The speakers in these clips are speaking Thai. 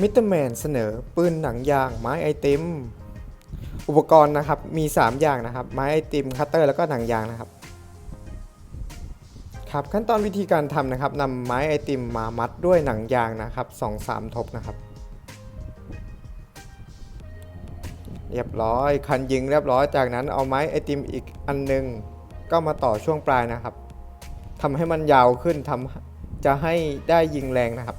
มิเตอร์แมนเสนอปืนหนังยางไม้ไอติม อุปกรณ์นะครับมี 3 อย่างนะครับ ไม้ไอติมคัตเตอร์แล้วก็หนังยางนะครับครับขั้นตอนวิธีการทำนะครับนำไม้ไอติมมามัดด้วยหนังยางนะครับ2-3 ทบนะครับ เรียบร้อยคันยิงเรียบร้อยจากนั้นเอาไม้ไอติมอีกอันหนึง ก็มาต่อช่วงปลายนะครับทำให้มันยาวขึ้นทำจะให้ได้ยิงแรงนะครับ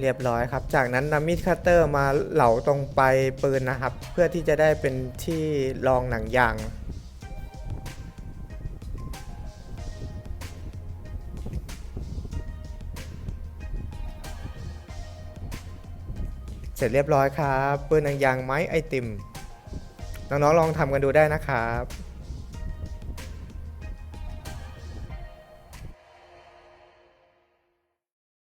เรียบร้อยครับ จากนั้นนำมีดคัตเตอร์มาเหลาตรงปลายปืนนะครับ เพื่อที่จะได้เป็นที่รองหนังยาง เสร็จเรียบร้อยครับ ปืนหนังยางไม้ไอติม น้องๆลองทำกันดูได้นะครับ